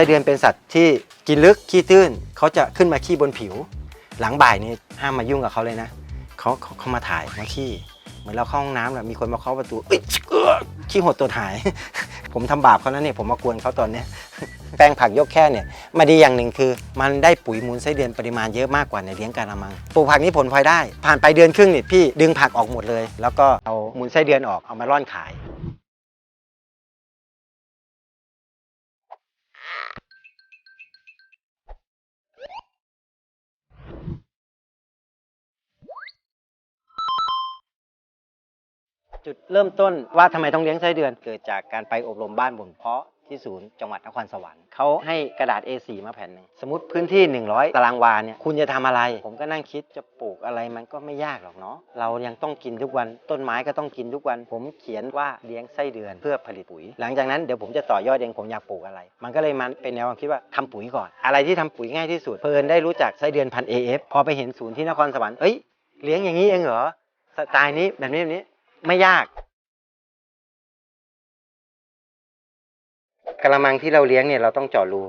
ส้เดือนเป็นสัตว์ที่กินลึกขี้ตื้นเขาจะขึ้นมาขี้บนผิว หลังบ่ายนี่ห้ามมายุ่งกับเขาเลยนะเขาเขามาถ่ายมาขี้เหมือนเราเข้าห้องน้ำแบบมีคนมาเคาะประตูอ้ยเอ้อขี้หดตัวถ่าย ผมทำบาปเขาแล้วเนี่ยผมมากวนเขาตอนเนี้ยแปลงผักยกแค่เนี่ยมาดีอย่างหนึ่งคือ มันได้ปุ๋ยมูลไส้เดือนปริมาณเยอะมากกว่าในเลี้ยงการละมังปลูกผักนี้ผลพลอยได้ ผ่านไปเดือนครึ่งนี่พี่ดึงผักออกหมดเลย แล้วก็เอามูลไส้เดือนออกเอามาร่อนขาย จุดเริ่มต้นว่าทำไมต้องเลี้ยงไส้เดือน เกิดจากการไปอบรมบ้านบ่มเพาะที่ศูนย์จังหวัดนครสวรรค์เขาให้กระดาษ A4 มาแผ่นหนึ่งสมมติพื้นที่ 100 ตารางวาเนี่ยคุณจะทำอะไร ผมก็นั่งคิดจะปลูกอะไรมันก็ไม่ยากหรอกเนาะเรายังต้องกินทุกวันต้นไม้ก็ต้องกินทุกวัน ผมเขียนว่าเลี้ยงไส้เดือนเพื่อผลิตปุ๋ย หลังจากนั้นเดี๋ยวผมจะต่อยอดเองผมอยากปลูกอะไร มันก็เลยมันเป็นแนวความคิดว่าทำปุ๋ยก่อน อะไรที่ทำปุ๋ยง่ายที่สุดเพลินได้รู้จักไส้เดือนพัน AF พอไปเห็นศูนย์ที่นครสวรรค์เอ้ยเลี้ยงอย่างนี้เองเหรอสไตล์นี้แบบนี้แบบนี้ ไม่ยากกระมังที่เราเลี้ยงเนี่ยเราต้องเจาะรู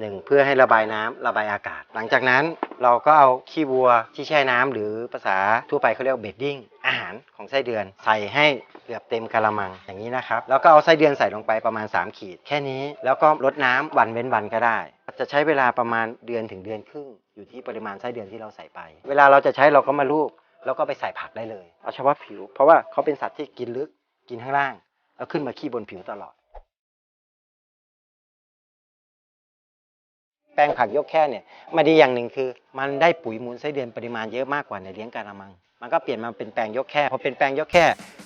หนึ่งเพื่อให้ระบายน้ำระบายอากาศ หลังจากนั้นเราก็เอาขี้วัวที่แช่น้ำหรือภาษาทั่วไปเขาเรียกเบดดิ้งอาหารของไส้เดือน ใส่ให้เกือบเต็มกระมังอย่างนี้นะครับ แล้วก็เอาไส้เดือนใส่ลงไปประมาณ 3 ขีด แค่นี้แล้วก็รดน้ำวันเว้นวันก็ได้ จะใช้เวลาประมาณเดือนถึงเดือนครึ่งอยู่ที่ปริมาณไส้เดือนที่เราใส่ไป เวลาเราจะใช้เราก็มาลูบ แล้วก็ไปใส่ผักได้เลยเอาเฉพาะผิว เพราะว่าเขาเป็นสัตว์ที่กินลึกกินข้างล่างแล้วขึ้นมาขี้บนผิวตลอด แปลงผักยกแค่เนี่ยมาดีอย่างหนึ่งคือ มันได้ปุ๋ยมูลไส้เดือนปริมาณเยอะมากกว่าในเลี้ยงการะมัง มันก็เปลี่ยนมาเป็นแปลงยกแค่พอเป็นแปลงยกแค่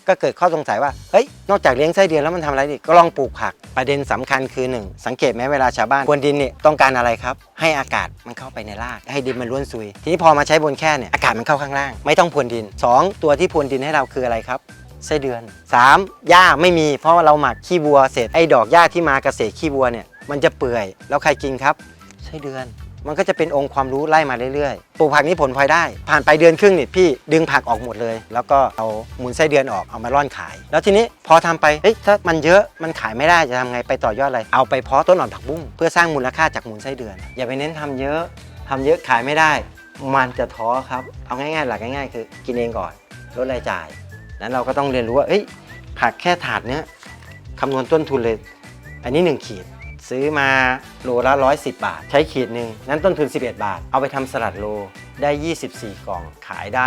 ก็เกิดข้อสงสัยว่าเฮ้ยนอกจากเลี้ยงไส้เดือนแล้วมันทำอะไรนี่ก็ลองปลูกผักประเด็นสำคัญคือหนึ่งสังเกตไหมเวลาชาวบ้านพรวนดินเนี่ยต้องการอะไรครับ ให้อากาศมันเข้าไปในรากให้ดินมันร่วนซุย ทีนี้พอมาใช้บนแค่เนี่ยอากาศมันเข้าข้างล่าง ไม่ต้องพรวนดินสองตัวที่พรวนดินให้เราคืออะไรครับไส้เดือน 3. หญ้าไม่มีเพราะเราหมักขี้วัวเสร็จไอ้ดอกหญ้าที่มากระเกษตรขี้วัวเนี่ยมันจะเปื่อยแล้วใครกินครับไส้เดือน มันก็จะเป็นองค์ความรู้ไล่มาเรื่อยๆ ปลูกผักนี้ผลพลอยได้ ผ่านไปเดือนครึ่งนี่พี่ดึงผักออกหมดเลย แล้วก็เอามูลไส้เดือนออกเอามาร่อนขาย แล้วทีนี้พอทำไปเฮ้ยถ้ามันเยอะมันขายไม่ได้จะทำไงไปต่อยอดอะไร เอาไปเพาะต้นอ่อนผักบุ้งเพื่อสร้างมูลค่าจากมูลไส้เดือน อย่าไปเน้นทำเยอะทำเยอะขายไม่ได้ มันจะท้อครับ เอาง่ายๆ หลักง่ายๆ คือกินเองก่อนลดรายจ่าย นั้นเราก็ต้องเรียนรู้ว่าเอ้ยผักแค่ถาดเนี้ยคำนวณต้นทุนเลย อันนี้ 1 ขีด ซื้อมาโลละ 110 บาท ใช้ขีดหนึ่งนั้นต้นทุน 11 บาท เอาไปทำสลัดโลได้ 24 กล่อง ขายได้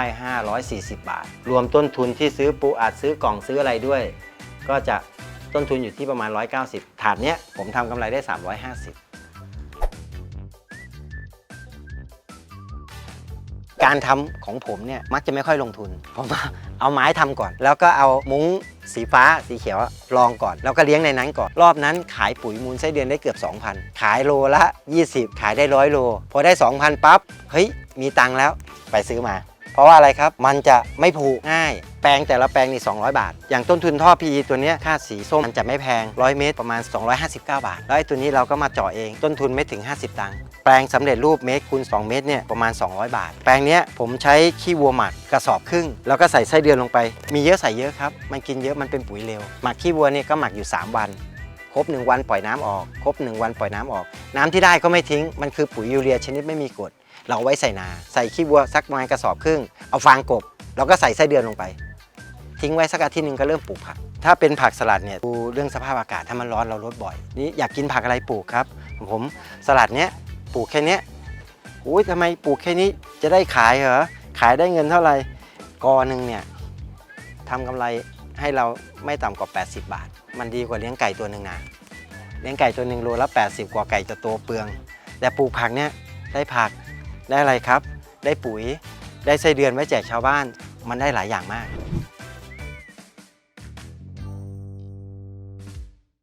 540 บาท รวมต้นทุนที่ซื้อปูอัดซื้อกล่องซื้ออะไรด้วย ก็จะต้นทุนอยู่ที่ประมาณ 190 ถาดเนี้ยผมทำกำไรได้ 350 การทำของผมเนี่ยมักจะไม่ค่อยลงทุน ผมเอาไม้ทำก่อน แล้วก็เอามุ้งสีฟ้าสีเขียวลองก่อน แล้วก็เลี้ยงในนั้นก่อน รอบนั้นขายปุ๋ยมูลไส้เดือนได้เกือบ 2,000 ขายโลละ 20 ขายได้ร้อยโล พอได้ 2,000 ปั๊บ เฮ้ย มีตังค์แล้วไปซื้อมา เพราะว่าอะไรครับ มันจะไม่ผูกง่าย แปลงแต่ละแปลงนี่200 บาท อย่างต้นทุนท่อ PE ตัวนี้ค่าสีส้มมันจะไม่แพง 100 เมตรประมาณ 259 บาท แล้วไอ้ตัวนี้เราก็มาเจาะเอง ต้นทุนไม่ถึง 50 ตังค์ แปลงสำเร็จรูปเมตรคูณ2 เมตรเนี่ยประมาณ 200 บาท แปลงเนี้ยผมใช้ขี้วัวหมักกระสอบครึ่ง แล้วก็ใส่ไส้เดือนลงไป มีเยอะใส่เยอะครับ มันกินเยอะมันเป็นปุ๋ยเร็ว หมักขี้วัวเนี่ยก็หมักอยู่ 3 วันครบ 1 วันปล่อยน้ำออก ครบ 1 วันปล่อยน้ำออก น้ำที่ได้ก็ไม่ทิ้ง มันคือปุ๋ยยูเรียชนิดไม่มีกรด เราไว้ใส่นา ใส่ขี้วัวสักประมาณกระสอบครึ่ง เอาฟางกบ แล้วก็ใส่ไส้เดือนลงไป ทิ้งไว้สักอาทิตย์หนึ่งก็เริ่มปลูกผัก ถ้าเป็นผักสลัดเนี่ยดูเรื่องสภาพอากาศถ้ามันร้อนเราลดบ่อย นี่อยากกินผักอะไรปลูกครับ ผมสลัดเนี้ยปลูกแค่เนี้ยอุ้ยทำไมปลูกแค่นี้จะได้ขายเหรอ ขายได้เงินเท่าไหร่กอหนึ่งเนี่ยทำกำไรให้เราไม่ต่ำกว่า 80 บาท มันดีกว่าเลี้ยงไก่ตัวหนึ่งนะ เลี้ยงไก่ตัวหนึ่งโลละ 80 กว่าไก่จะตัวเปลือง แต่ปลูกผักเนี่ยได้ผัก ได้อะไรครับ ได้ปุ๋ย ได้ไส้เดือนไว้แจกชาวบ้าน มันได้หลายอย่างมาก